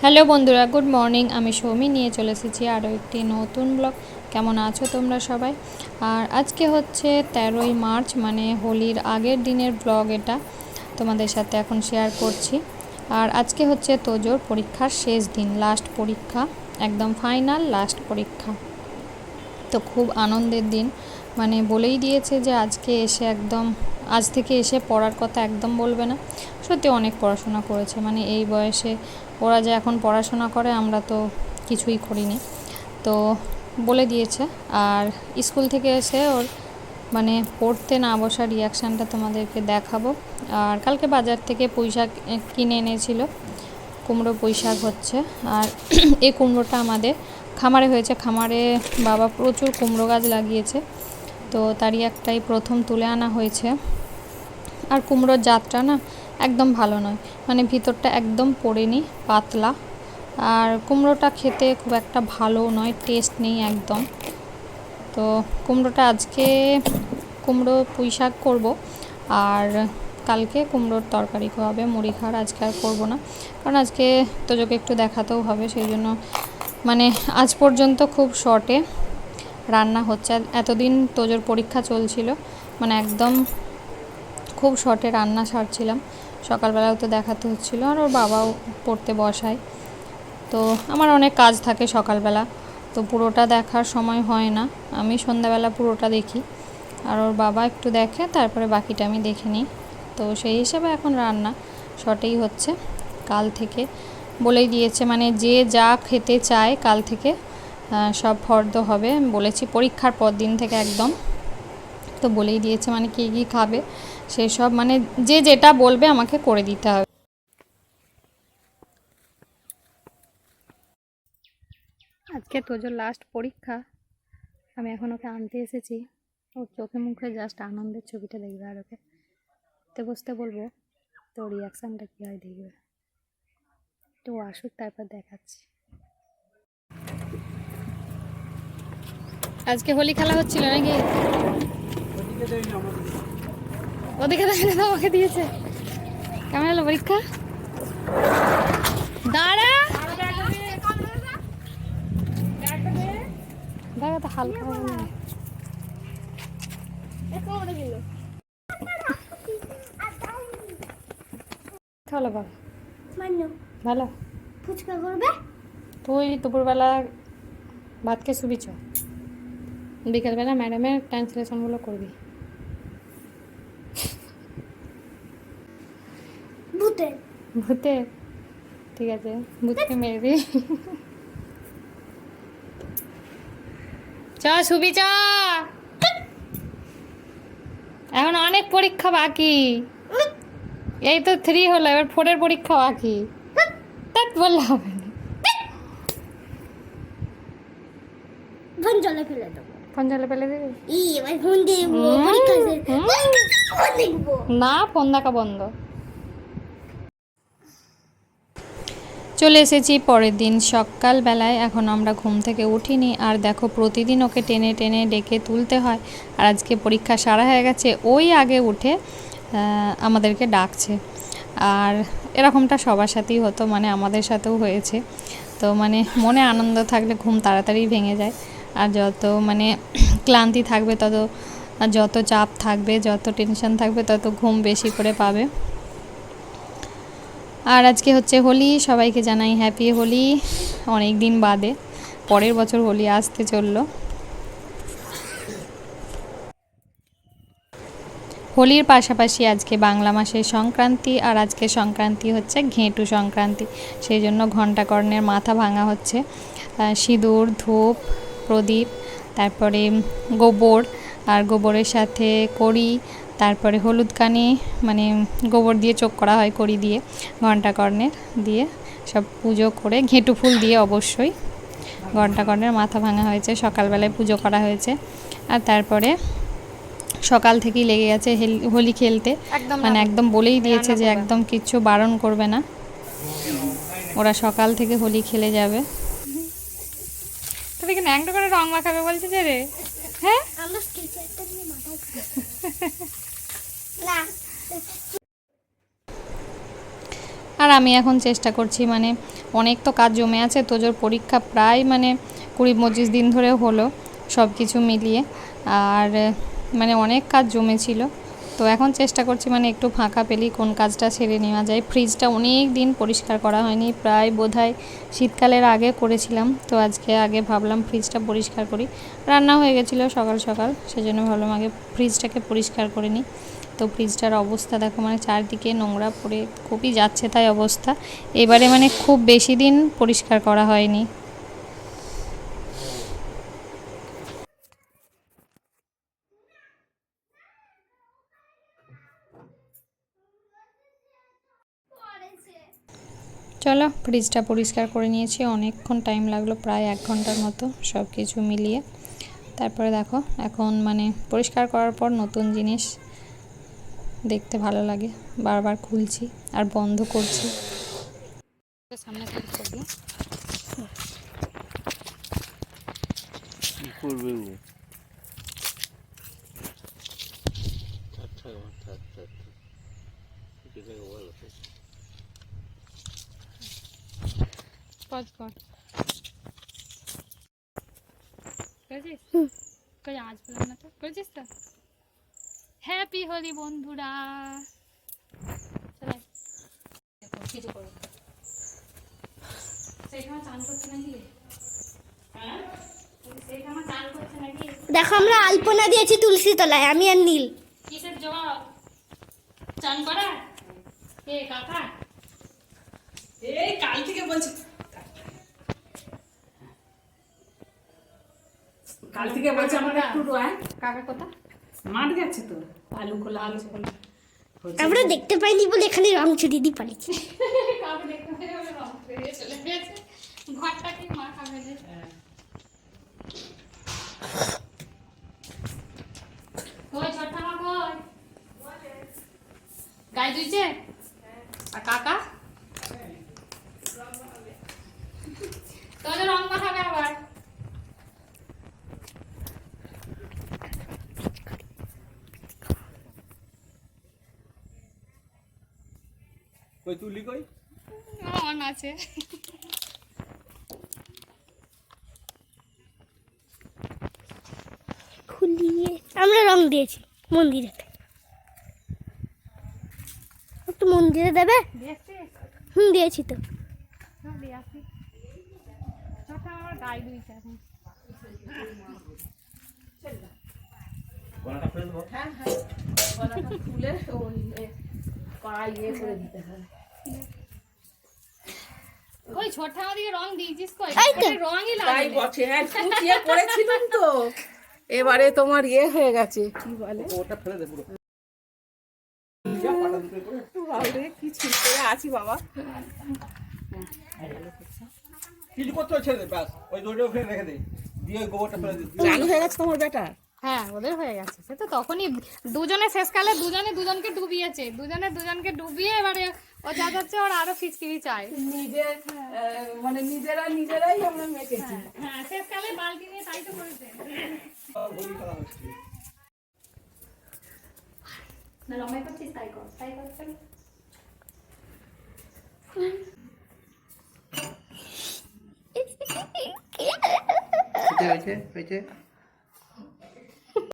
Hello বন্ধুরা, good morning. আমি সৌমি, নিয়ে চলে এসেছি আরও একটি নতুন ব্লগ। কেমন আছো তোমরা সবাই? আর আজকে হচ্ছে তেরোই মার্চ মানে হোলির আগের দিনের ব্লগ এটা তোমাদের সাথে এখন শেয়ার করছি। আর আজকে হচ্ছে তোজোর পরীক্ষার শেষ দিন লাস্ট পরীক্ষা, একদম ফাইনাল লাস্ট পরীক্ষা। তো খুব আনন্দের দিন। মানে বলেই দিয়েছে যে আজকে এসে একদম, আজ থেকে এসে পড়ার কথা একদম বলবে না। সত্যি অনেক পড়াশোনা করেছে। মানে এই বয়সে ওরা যে এখন পড়াশোনা করে আমরা তো কিছুই করিনি। তো বলে দিয়েছে আর স্কুল থেকে এসে ওর মানে পড়তে না বসার রিয়াকশানটা তোমাদেরকে দেখাবো। আর কালকে বাজার থেকে পুঁই শাক এ, কিনে এনেছিল কুমড়ো পুঁই শাক হচ্ছে। আর এই কুমড়োটা আমাদের খামারে হয়েছে। খামারে বাবা প্রচুর কুমড়ো গাছ লাগিয়েছে তো তারই একটাই প্রথম তুলে আনা হয়েছে। আর কুমড়োর যাত্রা না একদম ভালো নয়। মানে ভিতরটা একদম পড়েনি, পাতলা। আর কুমড়োটা খেতে খুব একটা ভালো নয় টেস্ট নেই একদম। তো কুমড়োটা আজকে কুমড়ো পুঁই শাক করব, আর কালকে কুমড়োর তরকারি খাওয়াবে, মুড়ি খাওয়ার আজকে আর করব না। কারণ আজকে তোজোকে একটু দেখাতেও হবে, সেই জন্য মানে আজ পর্যন্ত খুব শর্টে রান্না হচ্ছে। এতদিন তোজোর পরীক্ষা চলছিল মানে একদম খুব শর্টে রান্না সারছিলাম। সকালবেলাও তো দেখাতে হচ্ছিল আর ওর বাবাও পড়তে বসায়। তো আমার অনেক কাজ থাকে সকালবেলা, তো পুরোটা দেখার সময় হয় না। আমি সন্ধ্যাবেলা পুরোটা দেখি। আর ওর বাবা একটু দেখে, তারপরে বাকিটা আমি দেখে নিই। তো সেই হিসাবে এখন রান্না শর্টেই হচ্ছে। কাল থেকে বলেই দিয়েছে মানে যে যা খেতে চায় কাল থেকে সব ফর্দ হবে। বলেছি পরীক্ষার পর দিন থেকে একদম। তো বলেই দিয়েছে মানে কী কী খাবে সেই সব মানে যে যেটা বলবে আমাকে করে দিতে হবে। আজকে তোজোর লাস্ট পরীক্ষা আমি এখন ওকে আনতে এসেছি। ওর চোখে মুখে জাস্ট আনন্দের ছবিটা দেখবে আর ওকে। তো বসতে বলব তো রিয়াকশানটা কী হয় দেখবে। তো আসুক তারপর দেখাচ্ছি। আজকে হোলি খেলা হচ্ছিল নাকি? ওদিকে দেখলে তো আমাকে দিয়েছে। কেমন হলো পরীক্ষা? দাঁড়া। দেখা তো হালকা হবে না ভালো বাবা ভালো? ফুচকা করবে? তুই দুপুরবেলা ভাত খেয়ে শুবি চ। বিকেলবেলা ম্যাডামের ট্রান্সলেশনগুলো করবি ভূতে ভূতে ঠিক আছে ভূতকে মেরে চ সুবি চ। এখন অনেক পরীক্ষা বাকি। এই তো থ্রি হলো এবার ফোরের পরীক্ষা বাকি। তাত বললে হবে না। ফোন জলে ফেলে দেবো। জলে ফেলে দিবি? না ফোন দেখা বন্ধ। চলে এসেছি পরের দিন সকালবেলায়। এখন আমরা ঘুম থেকে উঠিনি। আর দেখো, প্রতিদিন ওকে টেনে টেনে ডেকে তুলতে হয়। আর আজকে পরীক্ষা সারা হয়ে গেছে। ওই আগে উঠে আমাদেরকে ডাকছে। আর এরকমটা সবার সাথেই হতো মানে আমাদের সাথেও হয়েছে। তো মানে মনে আনন্দ থাকলে ঘুম তাড়াতাড়ি ভেঙে যায়। আর যত মানে ক্লান্তি থাকবে, তত যত চাপ থাকবে, যত টেনশন থাকবে, তত ঘুম বেশি করে পাবে। আর আজকে হচ্ছে হোলি, সবাইকে জানাই হ্যাপি হোলি। অনেক দিন বাদে, পরের বছর হোলি আসতে চলল। হোলির পাশাপাশি আজকে বাংলা মাসের সংক্রান্তি, আর আজকে সংক্রান্তি হচ্ছে ঘেঁটু সংক্রান্তি। সেই জন্য ঘণ্টাকর্ণের মাথা ভাঙা হচ্ছে। সিঁদুর, ধূপ, প্রদীপ, তারপরে গোবর, আর গোবরের সাথে কড়ি তারপরে হলুদ কানি মানে গোবর দিয়ে চোখ করা হয় কড়ি দিয়ে ঘণ্টাকর্ণের দিয়ে সব পুজো করে ঘেঁটু ফুল দিয়ে অবশ্যই ঘণ্টাকর্ণের মাথা ভাঙা হয়েছে সকালবেলায় পুজো করা হয়েছে। আর তারপরে সকাল থেকেই লেগে গেছে হেল- হোলি খেলতে। মানে একদম বলেই দিয়েছে যে একদম কিচ্ছু বারণ করবে না। ওরা সকাল থেকে হোলি খেলে যাবে। তোদেরকে ন্যাংটো করে রং মাখাবে বলছে যে রে? হ্যাঁ আমার টিচারটা নিয়ে মাথায় না আর আমি এখন চেষ্টা করছি মানে অনেক তো কাজ জমে আছে, তোজোর পরীক্ষা প্রায় মানে কুড়ি পঁচিশ দিন ধরে হলো সব কিছু মিলিয়ে। আর মানে অনেক কাজ জমেছিল। তো এখন চেষ্টা করছি মানে একটু ফাঁকা পেলেই কোন কাজটা সেরে নেওয়া যায়। ফ্রিজটা অনেক দিন পরিষ্কার করা হয়নি, প্রায় বোধহয় শীতকালের আগে করেছিলাম। তো আজকে আগে ভাবলাম ফ্রিজটা পরিষ্কার করি। রান্না হয়ে গেছিল সকাল সকাল, সেজন্য ভাবলাম আগে ফ্রিজটাকে পরিষ্কার করে নিই। তো ফ্রিজটার অবস্থা দেখো মানে চারদিকে নোংরা পড়ে খুবই যাচ্ছে তাই অবস্থা। এবারে মানে খুব বেশি দিন পরিষ্কার করা হয়নি। চলো ফ্রিজটা পরিষ্কার করে নিয়েছি। অনেকক্ষণ টাইম লাগল, প্রায় এক ঘণ্টার মতো সব কিছু মিলিয়ে। তারপরে দেখো, এখন মানে পরিষ্কার করার পর নতুন জিনিস দেখতে ভালো লাগে। বারবার খুলছি আর বন্ধ করছি। সামনে করবি। আচ্ছা আচ্ছা আচ্ছা আচ্ছা কর করেছিস? আজ পেলাম না তো? করেছিস তো? হ্যাপি হোলি বন্ধুরা। কিছু করো। হ্যাঁ? দেখো আমরা আলপনা দিয়েছি তুলসী তলায় আমি আর নীল। কিসের জবাব? চান করা? কে কাকা? এই কাল থেকে বলছি। কাল থেকে বলছি আমার একটু রয় কাকা কোথা মাঠ গেছে তো আলু খোলা আলু খোলা আমরা দেখতে পাইনি বলে এখানে রং ছড়িয়ে দিয়ে পালিয়েছি। কাউকে দেখতে পেয়ে ওরা রং বেরিয়ে চলে গেছে। ঘরটা কি মা খাবে যে? কই ছোট্ট মা কই? গাই দুইছে আর কাকা? তোদের রং মাখাবে আবার? কই তুলি কই? অন আছে। খুলিয়ে আমরা রং দিয়েছি মন্দিরে। একটু মন্দিরে দেবে? হুম দিয়েছি তো। হ্যাঁ হ্যাঁ। পা ইয়ে করে দিতে হবে ওই ছোট আমাদেরকে রং দিয়েছিস কই। রঙই তাই লাগে হ্যাঁ তো? এবারে তোমার ইয়ে হয়ে গেছে কি বলে? ওটা ফেলে দে পুরো। কি ছিটকে আছি বাবা। কিছু করতে হচ্ছে রে ব্যাস। ওই দড়িটা ফেলে রেখে দে। দিয়ে ওই গোবরটা ফেলে দে। চালু হয়ে গেছে তোমার বেটা। হ্যাঁ ওদের হয়ে গেছে। সে তো তখনই দুজনে শেষকালে দুজনে দুজনকে ডুবিয়েছে। দুজনে দুজনকে ডুবিয়ে এবারে ও যা যাচ্ছে ওর আরও ফিসকিরি চাই নিজে মানে নিজেরা নিজেরাই আমরা মেখেছি। হ্যাঁ শেষকালে বালতি নিয়ে তাই তো করেছে। হোলি খেলা হচ্ছে না লম্বাই করছিস তাই কর তাই কর হয়েছে হয়েছে হয়েছে।